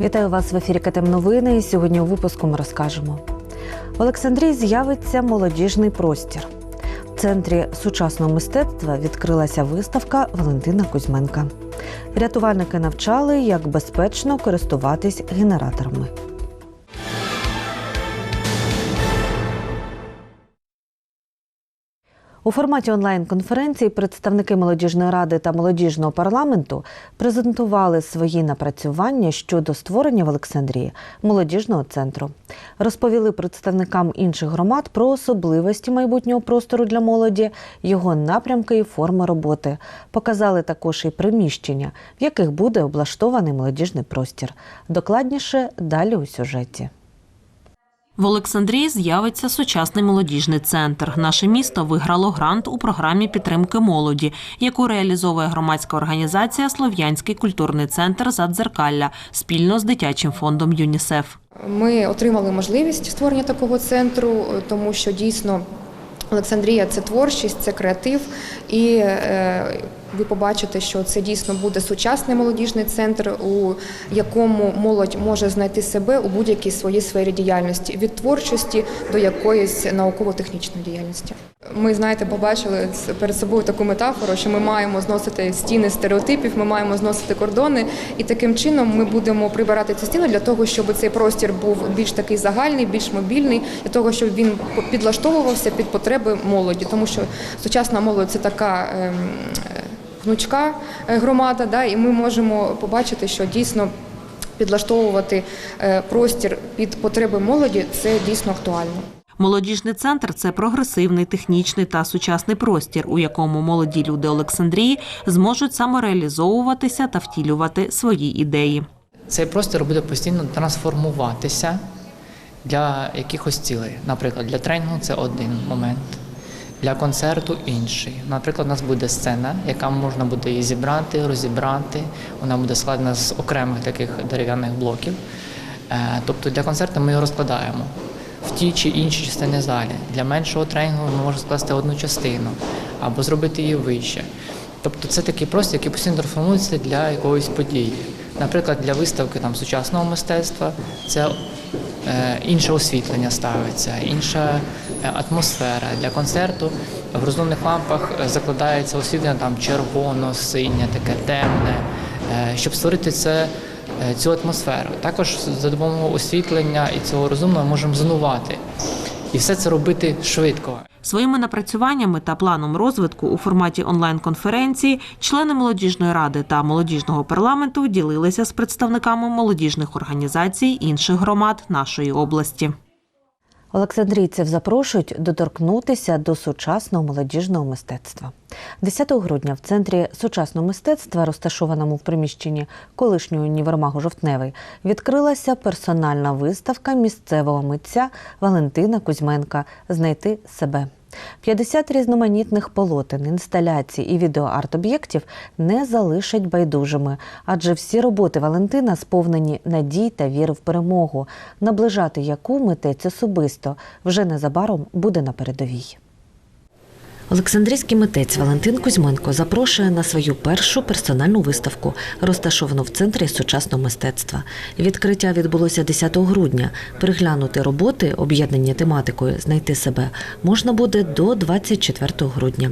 Вітаю вас в ефірі КТМ Новини. Сьогодні у випуску ми розкажемо. В Олександрії з'явиться молодіжний простір. В центрі сучасного мистецтва відкрилася виставка Валентина Кузьменка. Рятувальники навчали, як безпечно користуватись генераторами. У форматі онлайн-конференції представники молодіжної ради та молодіжного парламенту презентували свої напрацювання щодо створення в Олександрії молодіжного центру. Розповіли представникам інших громад про особливості майбутнього простору для молоді, його напрямки і форми роботи. Показали також і приміщення, в яких буде облаштований молодіжний простір. Докладніше далі у сюжеті. В Олександрії з'явиться сучасний молодіжний центр. Наше місто виграло грант у програмі підтримки молоді, яку реалізовує громадська організація Слов'янський культурний центр Задзеркалля спільно з дитячим фондом ЮНІСЕФ. Ми отримали можливість створення такого центру, тому що дійсно Олександрія це творчість, це креатив, і е, ви побачите, що це дійсно буде сучасний молодіжний центр, у якому молодь може знайти себе у будь-якій своїй сфері діяльності від творчості до якоїсь науково-технічної діяльності. Ми знаєте, побачили перед собою таку метафору, що ми маємо зносити стіни стереотипів, ми маємо зносити кордони, і таким чином ми будемо прибирати ці стіни для того, щоб цей простір був більш такий загальний, більш мобільний, для того, щоб він підлаштовувався під потреби молоді, тому що сучасна молодь це така. ем, Гнучка е, громада, да, і ми можемо побачити, що дійсно підлаштовувати е, простір під потреби молоді це дійсно актуально. Молодіжний центр це прогресивний, технічний та сучасний простір, у якому молоді люди Олександрії зможуть самореалізовуватися та втілювати свої ідеї. Цей простір буде постійно трансформуватися для якихось цілей. Наприклад, для тренінгу це один момент, для концерту інший. Наприклад, у нас буде сцена, яка можна буде її зібрати, розібрати. Вона буде складена з окремих таких дерев'яних блоків. Е, Тобто для концерту ми його розкладаємо в ті чи інші частини залі. Для меншого тренінгу ми можемо скласти одну частину або зробити її вище. Тобто це такий простір, який постійно трансформується для якоїсь події. Наприклад, для виставки там сучасного мистецтва це е, інше освітлення ставиться, інша е, атмосфера. Для концерту в розумних лампах е, закладається освітлення там червоно, синє, таке темне, е, щоб створити це. Е, Цю атмосферу також за допомогою освітлення і цього розумного можемо зонувати, і все це робити швидко. Своїми напрацюваннями та планом розвитку у форматі онлайн-конференції члени молодіжної ради та молодіжного парламенту ділилися з представниками молодіжних організацій інших громад нашої області. Олександрійців запрошують доторкнутися до сучасного молодіжного мистецтва. 10 грудня в центрі сучасного мистецтва, розташованому в приміщенні колишнього універмагу Жовтневий, відкрилася персональна виставка місцевого митця Валентина Кузьменка Знайти себе. 50 різноманітних полотен, інсталяцій і відеоарт-об'єктів не залишать байдужими, адже всі роботи Валентина сповнені надій та віри в перемогу, наближати яку митець особисто вже незабаром буде на передовій. Олександрійський митець Валентин Кузьменко запрошує на свою першу персональну виставку, розташовану в центрі сучасного мистецтва. Відкриття відбулося 10 грудня. Переглянути роботи, об'єднані тематикою Знайти себе можна буде до 24 грудня.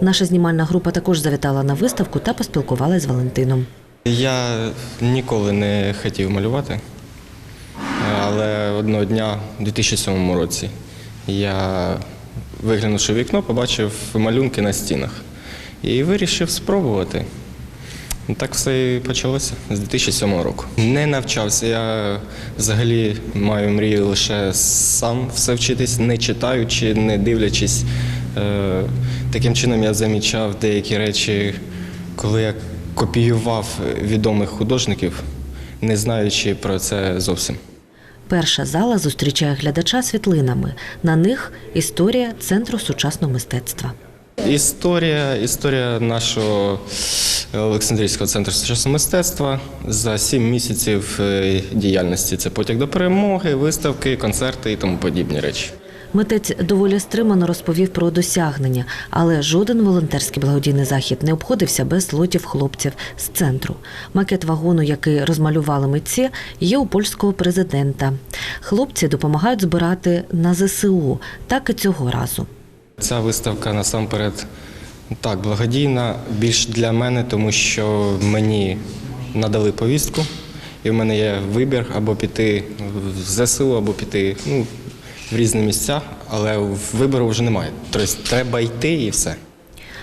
Наша знімальна група також завітала на виставку та поспілкувалася з Валентином. Я ніколи не хотів малювати, але одного дня у 2007 році я, виглянувши в вікно, побачив малюнки на стінах і вирішив спробувати. Так все і почалося з 2007 року. Не навчався. Я взагалі маю мрію лише сам все вчитись, не читаючи, не дивлячись. Е, Таким чином я замічав деякі речі, коли я копіював відомих художників, не знаючи про це зовсім. Перша зала зустрічає глядача світлинами. На них історія центру сучасного мистецтва. Історія, історія нашого Олександрійського центру сучасного мистецтва за сім місяців е, діяльності. Це потяг до перемоги, виставки, концерти і тому подібні речі. Митець доволі стримано розповів про досягнення, але жоден волонтерський благодійний захід не обходився без лотів хлопців з центру. Макет вагону, який розмалювали митці, є у польського президента. Хлопці допомагають збирати на ЗСУ, так і цього разу. Ця виставка насамперед так благодійна, більш для мене, тому що мені надали повістку, і в мене є вибір або піти в ЗСУ, або піти ну, в різні місця, але вибору вже немає. Тобто треба йти і все.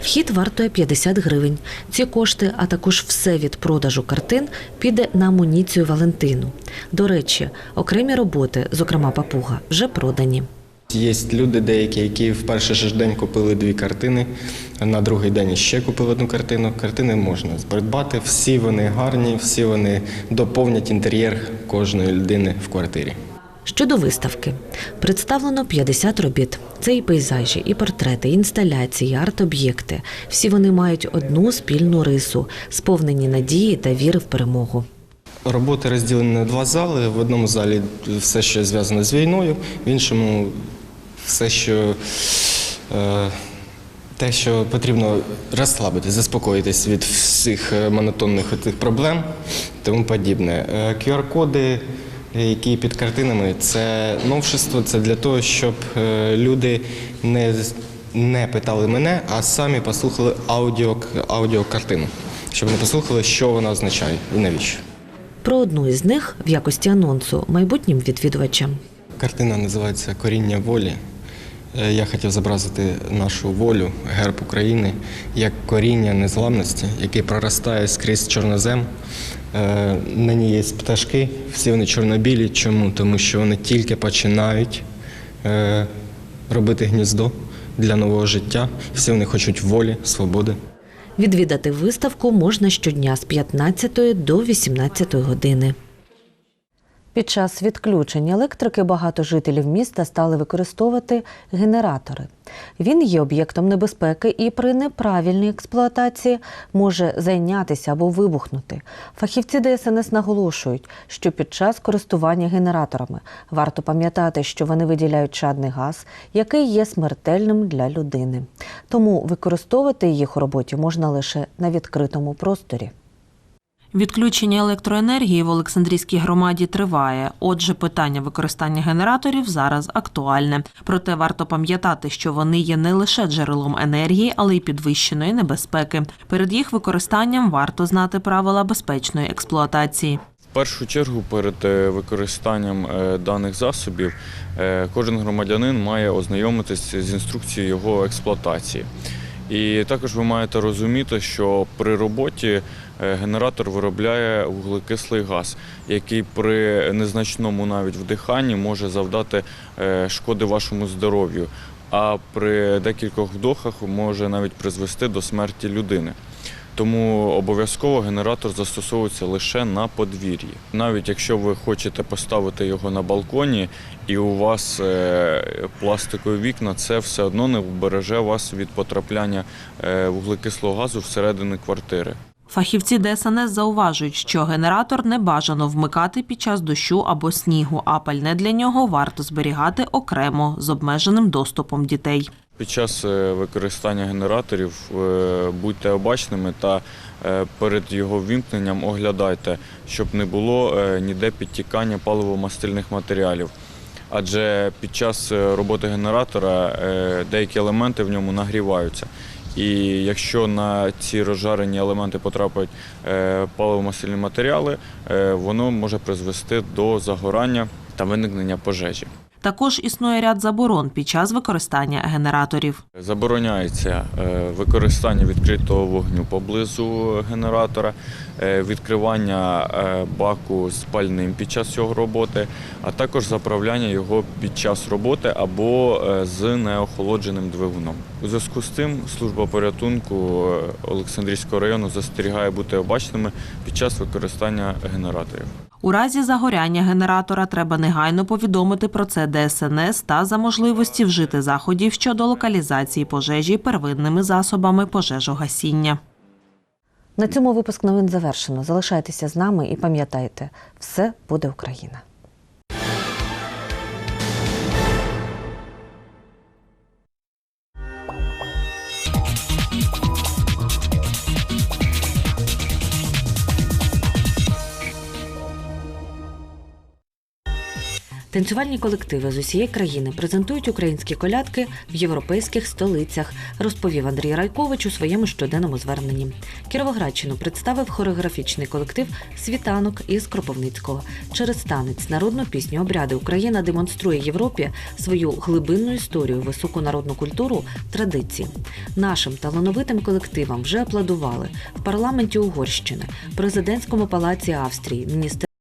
Вхід вартує 50 гривень. Ці кошти, а також все від продажу картин, піде на амуніцію Валентину. До речі, окремі роботи, зокрема папуга, вже продані. Є люди деякі, які в перший же день купили дві картини, на другий день ще купили одну картину. Картини можна придбати, всі вони гарні, всі вони доповнять інтер'єр кожної людини в квартирі. Щодо виставки, представлено 50 робіт. Це і пейзажі, і портрети, і інсталяції, арт-об'єкти. Всі вони мають одну спільну рису, сповнені надії та віри в перемогу. Роботи розділені на два зали. В одному залі все, що зв'язано з війною, в іншому все, що е, те, що потрібно розслабитись, заспокоїтись від всіх е, монотонних проблем, тому подібне. Е, QR-коди, які під картинами, це новшество, це для того, щоб е, люди не, не питали мене, а самі послухали аудіо, аудіокартину, щоб вони послухали, що вона означає і навіщо. Про одну із них в якості анонсу майбутнім відвідувачам. Картина називається Коріння волі. Е, Я хотів зобразити нашу волю, герб України, як коріння незламності, який проростає скрізь чорнозем. Е, На ній є пташки, всі вони чорнобілі. Чому? Тому що вони тільки починають е, робити гніздо для нового життя. Всі вони хочуть волі, свободи. Відвідати виставку можна щодня з 15 до 18 години. Під час відключення електрики багато жителів міста стали використовувати генератори. Він є об'єктом небезпеки і при неправильній експлуатації може зайнятися або вибухнути. Фахівці ДСНС наголошують, що під час користування генераторами варто пам'ятати, що вони виділяють чадний газ, який є смертельним для людини. Тому використовувати їх у роботі можна лише на відкритому просторі. Відключення електроенергії в Олександрійській громаді триває. Отже, питання використання генераторів зараз актуальне. Проте варто пам'ятати, що вони є не лише джерелом енергії, але й підвищеної небезпеки. Перед їх використанням варто знати правила безпечної експлуатації. В першу чергу перед е, використанням е, даних засобів е, кожен громадянин має ознайомитись з інструкцією його експлуатації. І також ви маєте розуміти, що при роботі генератор виробляє вуглекислий газ, який при незначному навіть вдиханні може завдати е, шкоди вашому здоров'ю, а при декількох вдохах може навіть призвести до смерті людини. Тому обов'язково генератор застосовується лише на подвір'ї. Навіть якщо ви хочете поставити його на балконі і у вас е, пластикові вікна, це все одно не вбереже вас від потрапляння е, вуглекислого газу всередину квартири. Фахівці ДСНС зауважують, що генератор не бажано вмикати під час дощу або снігу, а пальне для нього варто зберігати окремо з обмеженим доступом дітей. Під час е, використання генераторів е, будьте обачними та е, перед його ввімкненням оглядайте, щоб не було ніде підтікання паливо-мастильних матеріалів. Адже під час роботи генератора деякі елементи в ньому нагріваються. І якщо на ці розжарені елементи потрапить паливомасильні матеріали, е, воно може призвести до загорання та виникнення пожежі. Також існує ряд заборон під час використання генераторів. Забороняється е, використання відкритого вогню поблизу генератора, е, відкривання е, баку з пальним під час його роботи, а також заправляння його під час роботи або з неохолодженим двигуном. У зв'язку з цим служба порятунку Олександрійського району застерігає бути обачними під час використання генераторів. У разі загоряння генератора треба негайно повідомити про це ДСНС та за можливості вжити заходів щодо локалізації пожежі первинними засобами пожежогасіння. На цьому випуск новин завершено. Залишайтеся з нами і пам'ятайте, все буде Україна. Танцювальні колективи з усієї країни презентують українські колядки в європейських столицях, розповів Андрій Райкович у своєму щоденному зверненні. Кіровоградщину представив хореографічний колектив Світанок із Кропивницького. Через танець, народну пісню, обряди Україна демонструє Європі свою глибинну історію, високу народну культуру, традиції. Нашим талановитим колективам вже аплодували в парламенті Угорщини, президентському палаці Австрії, міністерстві